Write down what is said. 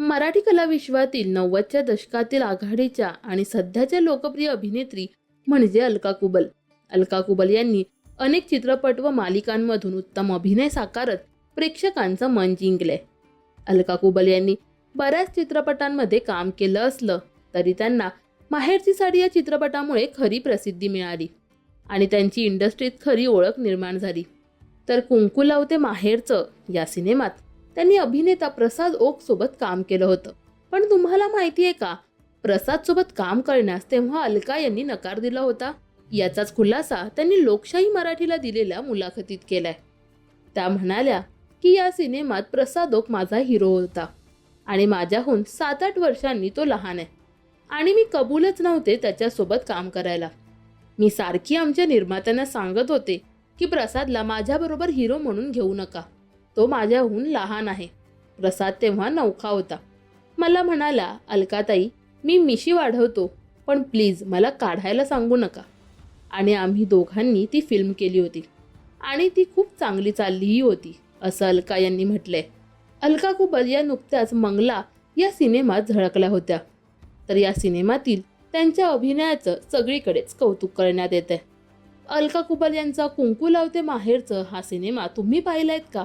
मराठी कला विश्वातील नव्वदच्या दशकातील आघाडीच्या आणि सध्याच्या लोकप्रिय अभिनेत्री म्हणजे अलका कुबल. अलका कुबल यांनी अनेक चित्रपट व मालिकांमधून उत्तम अभिनय साकारत प्रेक्षकांचं मन जिंकले. अलका कुबल यांनी बऱ्याच चित्रपटांमध्ये काम केलं असलं तरी त्यांना माहेरची साडी या चित्रपटामुळे खरी प्रसिद्धी मिळाली आणि त्यांची इंडस्ट्रीत खरी ओळख निर्माण झाली. तर कुंकू लावते माहेरचं या सिनेमात त्यांनी अभिनेता प्रसाद ओक सोबत काम केलं होतं. पण तुम्हाला माहिती आहे का? प्रसाद सोबत काम करण्यास तेव्हा अलका यांनी नकार दिला होता. याचाच खुलासा त्यांनी लोकशाही मराठीला दिलेल्या मुलाखतीत केलाय. त्या म्हणाल्या की या सिनेमात प्रसाद ओक माझा हिरो होता आणि माझ्याहून सात आठ वर्षांनी तो लहान आहे. आणि मी कबूलच नव्हते त्याच्यासोबत काम करायला. मी सारखी आमच्या निर्मात्यांना सांगत होते की प्रसादला माझ्याबरोबर हिरो म्हणून घेऊ नका. तो माझ्याहून लहान आहे. प्रसाद तेव्हा नौखा होता. मला म्हणाला अलकाताई मी मिशी वाढवतो पण प्लीज मला काढायला सांगू नका. आणि आम्ही दोघांनी ती फिल्म केली होती. आणि ती खूप चांगली चाललीही होती असं अलका यांनी म्हटलंय. अलका कुबल या नुकत्याच मंगला या सिनेमात झळकल्या होत्या. तर या सिनेमातील त्यांच्या अभिनयाचं सगळीकडेच कौतुक करण्यात येत आहे अलका कुबल यांचा कुंकू लावते माहेरचं हा सिनेमा तुम्ही पाहिलायत का?